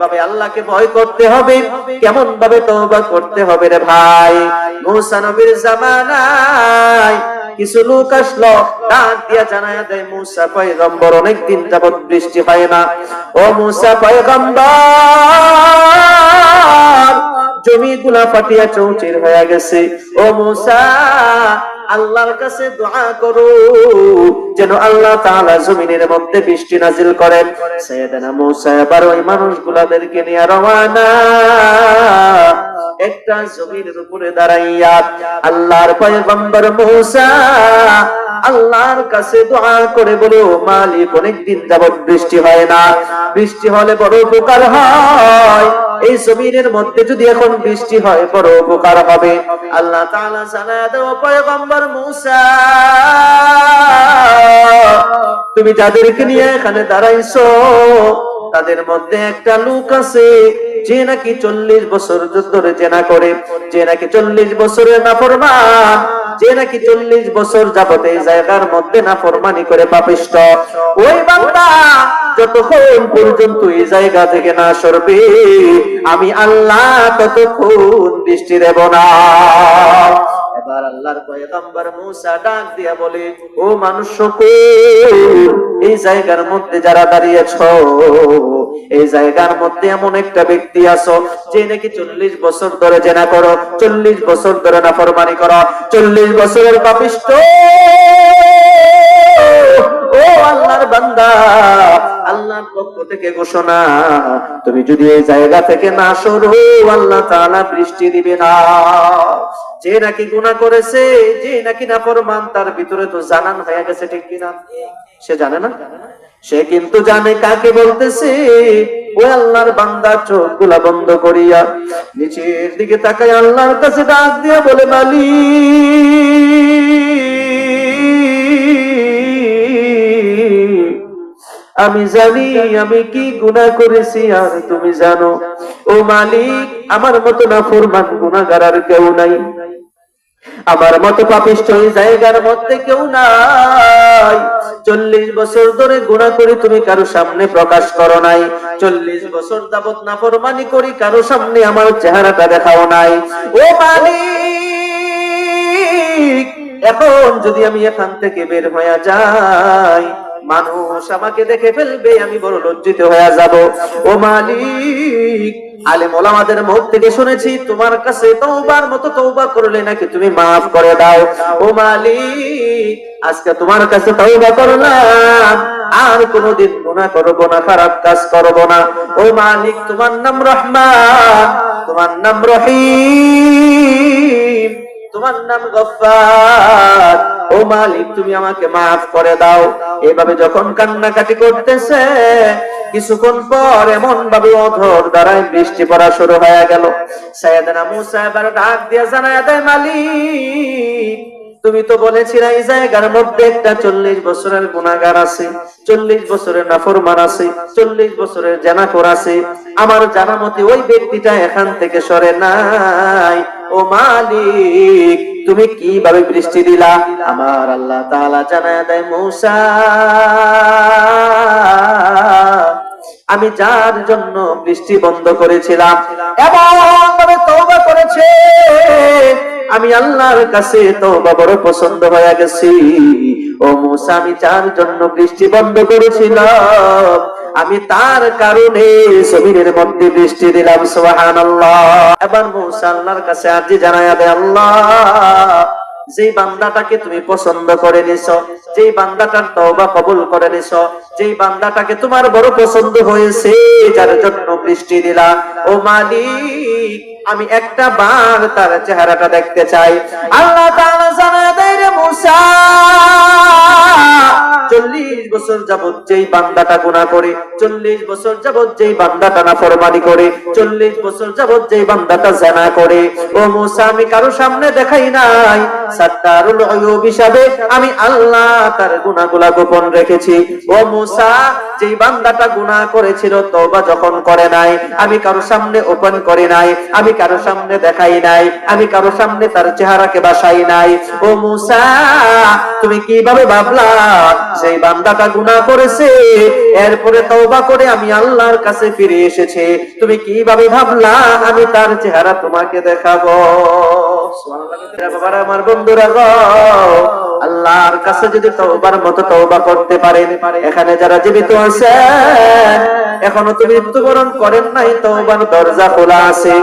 ভাবে আল্লাহকে ভয় করতে হবে। কেমন ভাবে করতে হবে রে ভাই? নবীর জামানায় কিছু লোক আসলো বৃষ্টি হয় না। ও মুসা পয়গম্বর জমি গুলা ফাটিয়া চৌচির হয়ে গেছে। ও মুসা আল্লাহর কাছে দোয়া করো যেন আল্লাহ তাআলা জমিনের মধ্যে বৃষ্টি নাজিল করেন। সাইয়েদানা মুসা এবার ওই মানুষগুলাদেরকে নিয়ে রওয়ানা একটা জমিনের উপরে দাঁড়াইয়া আল্লাহর পয়গম্বর মুসা আল্লাহর কাছে দোয়া করে বলো মালিক, অনেকদিন যাবত বৃষ্টি হয় না। বৃষ্টি হলে বড় উপকার হয়। এই জমিনের মধ্যে যদি এখন বৃষ্টি হয়, বড় উপকার হবে। আল্লাহ তাআলা জানা দাও, পয়গম্বর মুসা, তুমি যাদেরকে নিয়ে এখানে দাঁড়াইছো, তাদের মধ্যে একটা লোক আছে। যে নাকি চল্লিশ বছর ধরে জেনা করে, যে নাকি চল্লিশ বছরের নাফরমান, যে নাকি চল্লিশ বছর যাবত এই জায়গার মধ্যে নাফরমানি করে পাপিষ্ট। ওই বান্দা যতক্ষণ পর্যন্ত এই জায়গা থেকে না সরবে, আমি আল্লাহ ততক্ষণ দৃষ্টি দেব না। বলে এই জায়গার মধ্যে যারা দাঁড়িয়েছ এই জায়গার মধ্যে এমন একটা ব্যক্তি আছো, যে নাকি চল্লিশ বছর ধরে জেনা করো, চল্লিশ বছর ধরে নাফরমানি করো, চল্লিশ বছরের পাপিষ্ট। আল্লাহর বান্দা, আল্লাহর পক্ষ থেকে ঘোষণা, তুমি যদি এই জায়গা থেকে না সরো, আল্লাহ বৃষ্টি দিবে না। যে নাকি গুনাহ করেছে, যে নাকি নাফরমান, তার ভিতরে তো জানান হয়ে গেছে, ঠিক কিনা? সে জানে না? সে কিন্তু জানে কাকে বলতেছে? ও আল্লাহর বান্দা চোখগুলা বন্ধ করিয়া নিচের দিকে তাকায় আল্লাহর কাছে ডাক দিয়া বলে, মালিক, আমি জানি আমি কি গুনাহ করেছি আর তুমি জানো? ও মালিক, আমার মতো না ফরমান গুনাহগার আর কেউ নাই। আমার মতো পাপিষ্ট জায়গার মধ্যে কেউ নাই। চল্লিশ বছর ধরে গুণা করি তুমি কারও সামনে প্রকাশ করো নাই। চল্লিশ বছর যাবত না ফরমানি করি কারও সামনে আমার চেহারাটা দেখাও নাই। ও মালিক, এখন যদি আমি এখান থেকে বের হয়ে যাই মানুষ আমাকে দেখে ফেলবে, আমি বড় লজ্জিত হয়ে যাব। ও মালিক, আলেম ওলামাদের মুখ থেকে শুনেছি, তোমার কাছে তওবার মতো তওবা করলে নাকি তুমি maaf করে দাও। ও মালিক, আজকে তোমার কাছে তওবা করলাম, আর কোনোদিন গুনাহ করব না, খারাপ কাজ করব না। ও মালিক, তোমার নাম রহমান, তোমার নাম রহিম, তোমার নাম গফফার। ও মালিক, তুমি আমাকে মাফ করে দাও। এভাবে যখন কান্নাকাটি করতেছে, কিছুক্ষণ পর এমন ভাবে অধর দ্বারাই বৃষ্টি পড়া শুরু হয়ে গেল। সাইয়েদনা মুসা এবার ডাক দিয়ে জানায় মালিক তুমি তো বলেছিলে, এই জায়গার মধ্যে একটা চল্লিশ বছরের গুণাগার আছে, চল্লিশ বছরের নাফরমান আছে, চল্লিশ বছরের জানাকর আছে। আমার জানা মতে ওই ব্যক্তিটা এখান থেকে সরে নাই। ও মালিক, তুমি কীভাবে বৃষ্টি দিলা? আমার আল্লাহ তাআলা জানায় দেয়, মূসা, আমি যার জন্য বৃষ্টি বন্ধ করেছিলাম এবং ভাবে তওবা আল্লাহর কাছে বড় পছন্দ হয়ে গেছি। ও মুসা, আমি যার জন্য বৃষ্টি বন্ধ করেছিলাম, আমি তার কারণে মধ্যে বৃষ্টি দিলাম, সুবহানাল্লাহ। এবার মুসা আল্লাহর কাছে আরজি আল্লাহ, যেই বান্দাটাকে তুমি পছন্দ করে নিছো, যেই বান্দাটার তওবা কবুল করে নিছো, যেই বান্দাটাকে তোমার বড় পছন্দ হয়েছে, যার জন্য বৃষ্টি দিলা। ও মালিক আমি একটা বার তার চেহারাটা দেখতে চাই। আল্লাহ তাআলা বছর যাবত যেই বান্দাটা গুণা করে, চল্লিশ বছর যাবত যেই বান্দাটা না ফরমানি করে, চল্লিশ বছর যাবত যেই বান্দাটা জানা করে, ও মুসা, আমি কারও সামনে দেখাই নাই সাত্তারুল অয়ুব হিসাবে আমি আল্লাহ তার গুনাহগুলা গোপন রেখেছি। ও মুসা, যেই বান্দাটা গুনাহ করেছিল, তওবা যখন করে নাই, আমি কারও সামনে ওপেন করি নাই, আমি কারও সামনে দেখাই নাই, আমি কারও সামনে তার চেহারাকে বাসাই নাই। ও মুসা, তুমি কীভাবে ভাবলা সেই বান্দাটা গুনাহ করেছে, এরপরে তওবা করে আমি আল্লাহর কাছে ফিরে এসেছে। তুমি কীভাবে ভাবলা আমি তার চেহারা তোমাকে দেখাবো? আমার বন্ধুরা গো, আল্লাহর কাছে যদি তওবার মতো তওবা করতে পারেন, এখানে যারা জীবিত আছেন এখনও তুমি মৃত্যুবরণ করেন নাই, তওবার দরজা খোলা আছে।